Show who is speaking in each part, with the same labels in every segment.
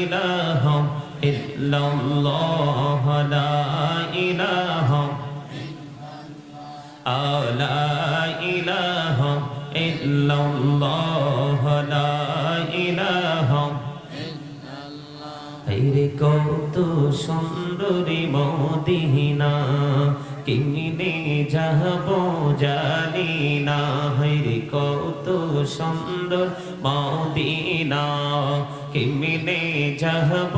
Speaker 1: ইলাহা ইল্লাল্লাহ লা ইলাহা لا إله إلا الله لا إله হাইরে কত সুন্দরী মদিনা কিমিনে যাব জানি না হাইরে কত সুন্দর মদিনা কিমিনে যাব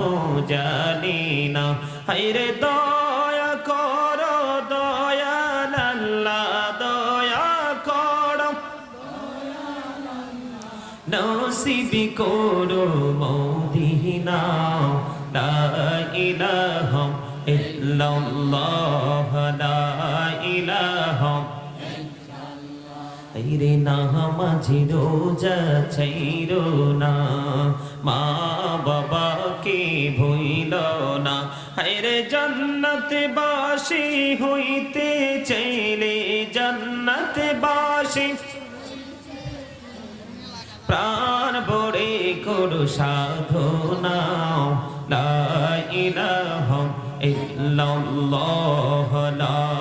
Speaker 1: জানি না। হাইরে দয়া করো দয়াল আল্লাহ দয়া করো। নসিবি করো মদিনা, লা ইলাহা ইল্লাল্লাহ, লা রে না, মাঝি রোজা ছাইরো না। মা বাবাকে ভইল না। হায়রে জান্নাতে বাসি হইতে চাইলে জান্নাতে বাসি প্রাণ বড়ে করু সাধনা। লা ইলাহা ইল্লাল্লাহ, লা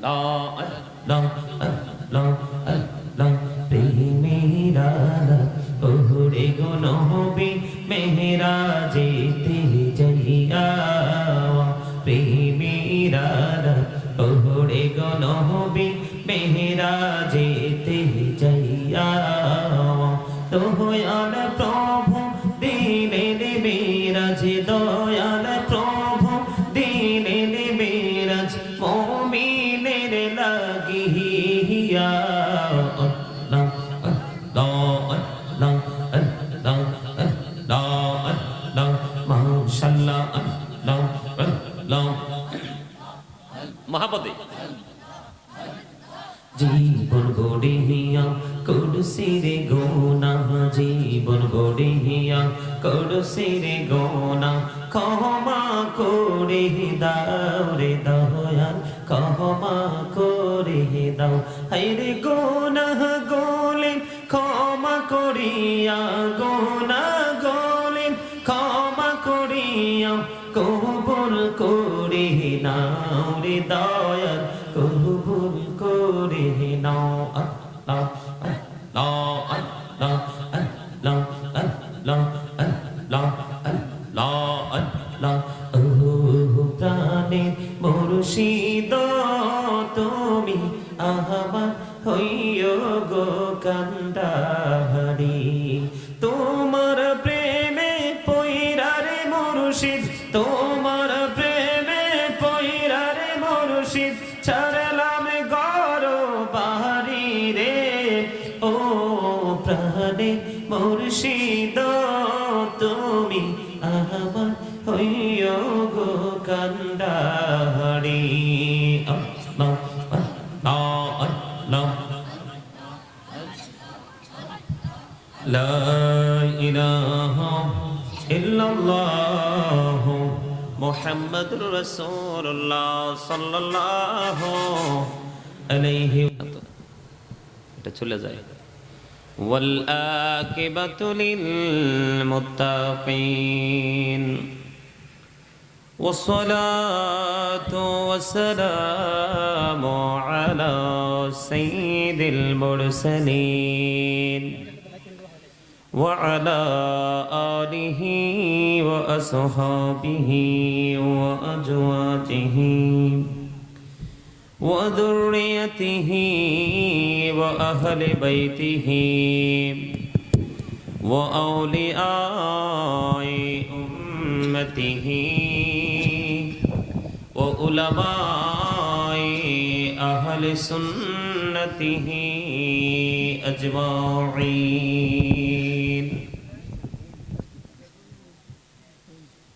Speaker 1: la la la la la هي দাও। হাইরে গোনা গোলে ক্ষমা করিয়া গোনা গোলে ক্ষমা করিয়া কবুল করি নাও রে দয়াল। হইয় গো কান্ডারি لا إله إلا الله محمد رسول الله صلى الله عليه এটা চলে যায় والآكبة للمتقين والصلاة والسلام على سيد المرسلين وعلى آله وأصحابه وأزواجه وذريته وأهل بيته وأولياء أمته وعلماء أهل سنته أجمعين.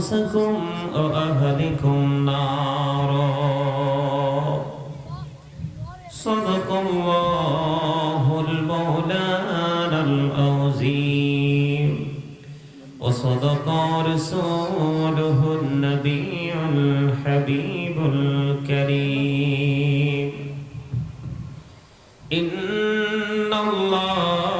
Speaker 1: أنفسكم وأهلكم نارا. صدق الله المولانا العظيم. وصدق رسوله النبي الحبيب الكريم. إن الله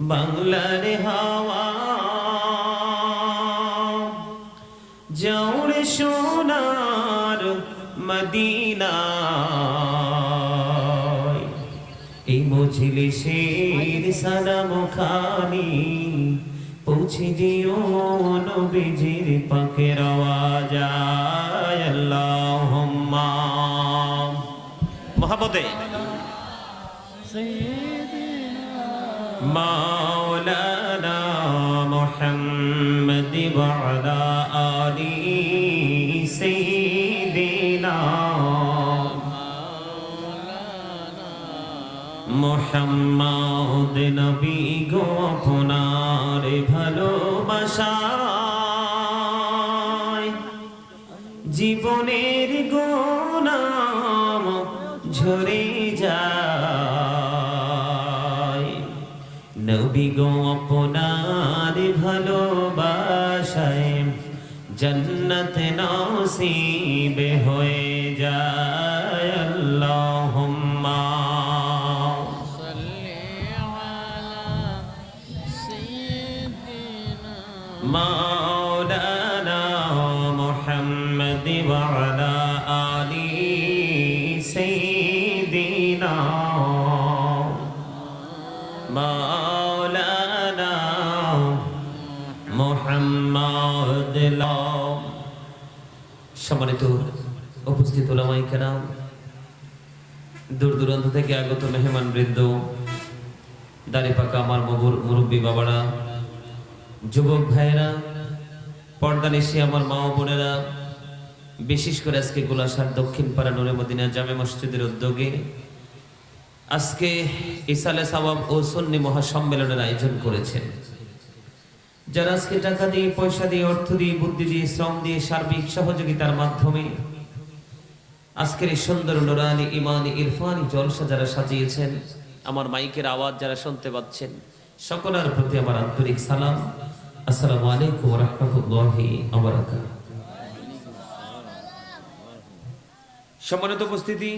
Speaker 1: বাংলার হাওয়া। জৌড় সোনার মদিনা। এই মজলিসের সালাম খানি পৌঁছে দিও নবীজির পাকের আওয়াজ। আল্লাহুম্মা। মহাবতে مولانا محمد وعلى آل سيدنا মোহাম্মদ নবী গো আপনার ভালোবাসায় জীবনের গোনাম ঝরে নবী গো আপনার ভালোবাসায় জন্নত নসিবে হয়ে দিলাম সম্মানিত উপস্থিত ওলামাই কেরাম, দূর দূরান্ত থেকে আগত মেহমান বৃন্দ দাড়ি পাকা আমার মবুর মুরব্বী বাবারা, যুবক ভাইয়েরা, পর্দা নিশি আমার মা বোনেরা, বিশেষ করে আজকে গোলাসার দক্ষিণ পাড়া নুরে জামে মসজিদের উদ্যোগে আজকে ইসালে সাবাব ও সন্নি মহাসম্মেলনের আয়োজন করেছেন। যারা আজকে টাকা দিয়ে, পয়সা দিয়ে, অর্থ দিয়ে, বুদ্ধি দিয়ে, শ্রম দিয়ে, সার্বিক সহযোগিতার মাধ্যমে আজকের এই সুন্দর নুরানি ইমানি ইরফানি জলসা যারা সাজিয়েছেন, আমার মাইকের আওয়াজ যারা শুনতে পাচ্ছেন, সকলের প্রতি আমার আন্তরিক সালাম। আসসালামু আলাইকুম রহমতুল্লাহি সম্মানিত উপস্থিতি,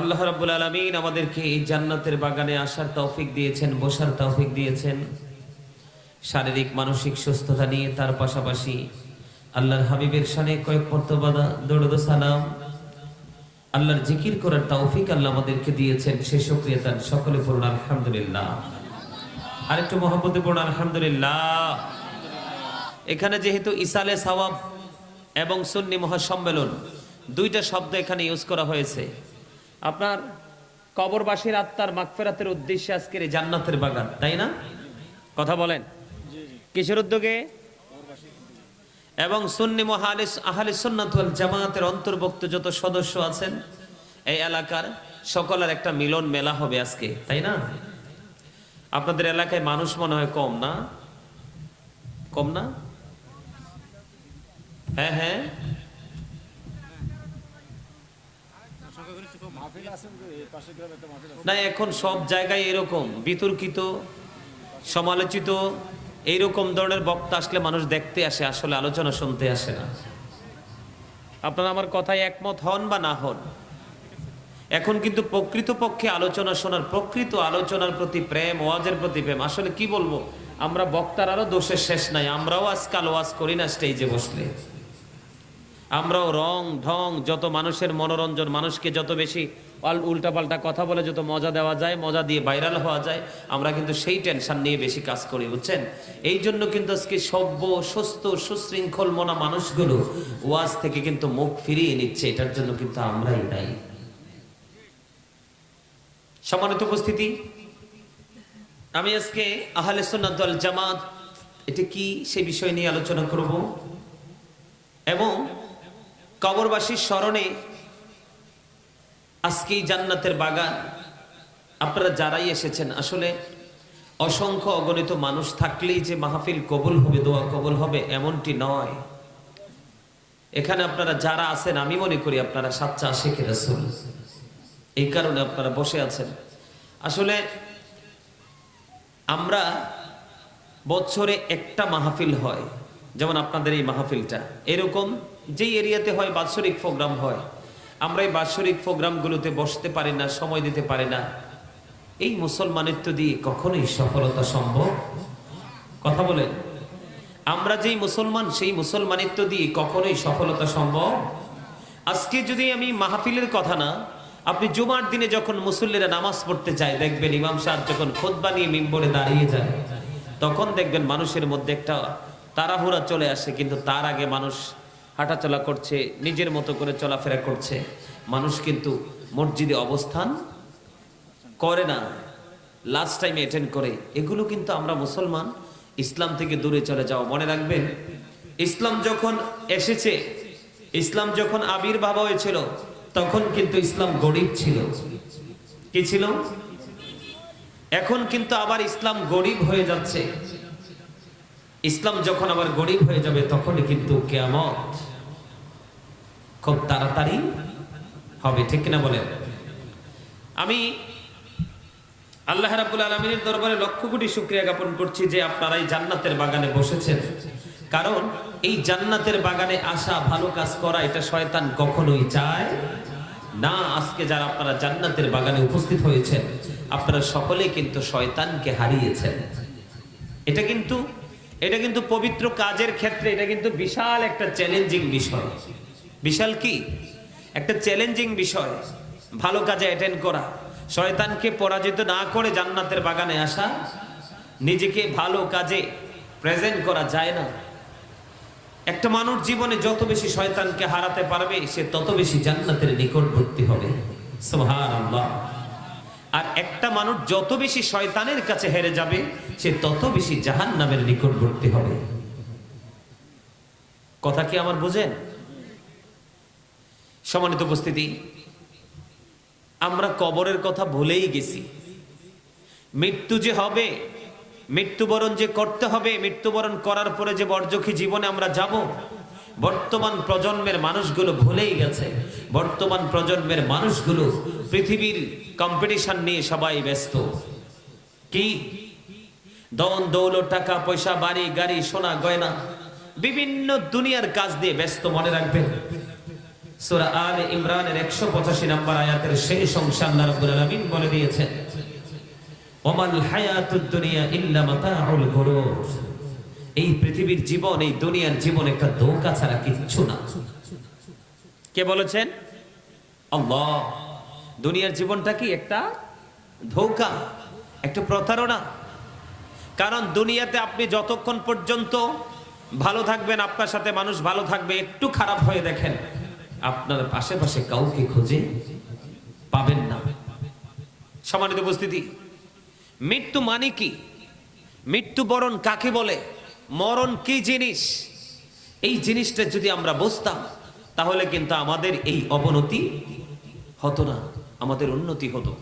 Speaker 1: আল্লাহ রাব্বুল আলামিন আমাদেরকে এই জান্নাতের বাগানে আসার তৌফিক দিয়েছেন, বসার তৌফিক দিয়েছেন। শারীরিক, মানসিক সুস্থতা নিয়ে তার পাশাপাশি আল্লাহর হাবিবের সানে কয়েক মর্তবাদা দৌড়দ সালাম। আল্লাহর জিকির করার তৌফিক আল্লাহ আমাদেরকে দিয়েছেন। সে সক্রিয় তার সকলে পড়ুন, আলহামদুলিল্লাহ। আরেকটু মহব্বতে পড়ুন, আলহামদুলিল্লাহ। এখানে যেহেতু ইসালে সওয়াব এবং সুন্নি মহাসম্মেলন, দুইটা শব্দ এখানে ইউজ করা হয়েছে। আপনার কবরবাসীর আত্মার মাগফেরাতের উদ্দেশ্যে আজকের এই জান্নাতের বাগান, তাই না? কথা বলেন। কিসের উদ্যোগে? এবং সুন্নি মহালিস আহলে সুন্নাত ওয়াল জামাতের অন্তর্ভুক্ত যত সদস্য আছেন, এই এলাকার সকলের একটা মিলন মেলা হবে আজকে, তাই না? আপনাদের এলাকায় মানুষ মনে হয় কম না? কম না? হ্যাঁ হ্যাঁ। না, এখন সব জায়গায় এরকম বিতর্কিত, সমালোচিত এইরকম ধরনের বক্তা আসলে মানুষ দেখতে আসে, আসলে আলোচনা শুনতে আসে না। আপনারা আমার কথায় একমত হন বা না হন? এখন কিন্তু প্রকৃতপক্ষে আলোচনা শোনার, প্রকৃত আলোচনার প্রতি প্রেম, ওয়াজের প্রতি প্রেম, আসলে কি বলব? আমরা বক্তার আরও দোষের শেষ নাই, আমরাও আজকাল ওয়াজ করি না স্টেজে বসলে। আমরাও রং, ঢং, যত মানুষের মনোরঞ্জন, মানুষকে যত বেশি উল্টাপাল্টা কথা বলে যত মজা দেওয়া যায়, মজা দিয়ে ভাইরাল হওয়া যায়, আমরা কিন্তু সেই টেনশন নিয়ে বেশি কাজ করি, বুঝছেন? এই জন্য কিন্তু আজকে সভ্য, সুস্থ, সুশৃঙ্খল মনা মানুষগুলো ওয়াজ থেকে কিন্তু মুখ ফিরিয়ে নিচ্ছে, এটার জন্য কিন্তু আমরাই দায়ী। সম্মানিত উপস্থিতি, আমি আজকে আহলে ওয়াল জামাত, এটা কি সে বিষয় নিয়ে আলোচনা করব? এবং কবরবাসীর স্মরণে আজকে এই জান্নাতের বাগান। আপনারা যারাই এসেছেন, আসলে অসংখ্য অগণিত মানুষ থাকলেই যে মাহফিল কবুল হবে, দোয়া কবুল হবে, এমনটি নয়। এখানে আপনারা যারা আছেন, আমি মনে করি আপনারা সাচ্চা আশেখের রাসূল। এই কারণে আপনারা বসে আছেন। আসলে আমরা বছরে একটা মাহফিল হয়, যেমন আপনাদের এই মাহফিলটা। এরকম যেই এরিয়াতে হয়, বাৎসরিক প্রোগ্রাম হয়। আমরা এই বাৎসরিক প্রোগ্রামগুলোতে বসতে পারি না, সময় দিতে পারি না। এই মুসলমানিত্ব দিয়ে কখনোই সফলতা সম্ভব? কথা বলেন। আমরা যেই মুসলমান, সেই মুসলমানিত্ব দিয়ে কখনোই সফলতা সম্ভব? আজকে যদি আমি মাহফিলের কথা না, আপনি জুমার দিনে যখন মুসল্লিরা নামাজ পড়তে যায়, দেখবেন ইমাম সাহেব যখন খোদবা নিয়ে মিম্বরে দাঁড়িয়ে যায়, তখন দেখবেন মানুষের মধ্যে একটা তাড়াহুড়া চলে আসে, কিন্তু তার আগে মানুষ হাঁটাচলা করছে, নিজের মতো করে চলাফেরা করছে। মানুষ কিন্তু মসজিদে অবস্থান করে না। লাস্ট টাইমে অ্যাটেন্ড করে। এগুলো কিন্তু আমরা মুসলমান ইসলাম থেকে দূরে চলে যাও। মনে রাখবেন, ইসলাম যখন এসেছে, ইসলাম যখন আবির্ভাব হয়েছিল, তখন কিন্তু ইসলাম গরিব ছিল। কি ছিল? এখন কিন্তু আবার ইসলাম গরিব হয়ে যাচ্ছে। ইসলাম যখন আবার গরিব হয়ে যাবে তখন কিন্তু কেয়ামত খুব তাড়াতাড়ি হবে, ঠিক কিনা বলেন? আমি আল্লাহ রাবুল আলমিনের দরবারে লক্ষ কোটি শুক্রিয়া জ্ঞাপন করছি যে আপনারা এই জান্নাতের বাগানে বসেছেন। কারণ এই জান্নাতের বাগানে আসা, ভালো কাজ করা, এটা শয়তান কখনোই চায় না। আজকে যারা আপনারা জান্নাতের বাগানে উপস্থিত হয়েছেন, আপনারা সকলেই কিন্তু শয়তানকে হারিয়েছেন। এটা কিন্তু এটা কিন্তু পবিত্র কাজের ক্ষেত্রে, এটা কিন্তু বিশাল একটা চ্যালেঞ্জিং বিষয়। বিশাল কি? একটা চ্যালেঞ্জিং বিষয়। ভালো কাজে অ্যাটেন্ড করা। শয়তানকে পরাজিত না করে জান্নাতের বাগানে আসা, নিজেকে ভালো কাজে প্রেজেন্ট করা যায় না। একটা মানুষ জীবনে যত বেশি শয়তানকে হারাতে পারবে, সে তত বেশি জান্নাতের নিকটবর্তী হবে। আর একটা মানুষ যত বেশি শয়তানের কাছে হেরে যাবে, সে তত বেশি জাহান নামের নিকটবর্তী হবে। কথা কি আমার বুঝেন? সমানিত উপস্থিতি, আমরা কবরের কথা ভুলেই গেছি। মৃত্যু যে হবে, মৃত্যুবরণ যে করতে হবে, মৃত্যুবরণ করার পরে যে বর্জখী জীবনে আমরা যাব, বর্তমান প্রজন্মের মানুষগুলো ভুলেই গেছে। বর্তমান প্রজন্মের মানুষগুলো পৃথিবীর কম্পিটিশন নিয়ে সবাই ব্যস্ত। কি? দন দৌলত, টাকা, পয়সা, বাড়ি, গাড়ি, সোনা, গয়না, বিভিন্ন দুনিয়ার কাজ দিয়ে ব্যস্ত মনে রাখবেন। সূরা আলে ইমরানের 185 নম্বর আয়াতের শেষ অংশ আল্লাহ রাব্বুল বলে দিয়েছেন, ওমাল হায়াতুদ দুনিয়া ইল্লা মাতাউল গুরুর এই পৃথিবীর জীবন, এই দুনিয়ার জীবন একটা ধোঁকা ছাড়া কিচ্ছু না। কে বলেছেন? আল্লাহ। দুনিয়ার জীবনটা কি একটা ধোঁকা, একটা প্রতারণা? কারণ দুনিয়াতে আপনি যতক্ষণ পর্যন্ত ভালো থাকবেন, আপনার সাথে মানুষ ভালো থাকবে, একটু খারাপ হয়ে দেখেন আপনার আশেপাশে কাউকে খোঁজে পাবেন না। সমানিত উপস্থিতি, মৃত্যু মানে কি? মৃত্যুবরণ কাকে বলে? মরণ কি জিনিস? এই জিনিসটা যদি আমরা বুঝতাম, তাহলে কিন্তু আমাদের এই অবনতি হতো না, আমাদের উন্নতি হতো।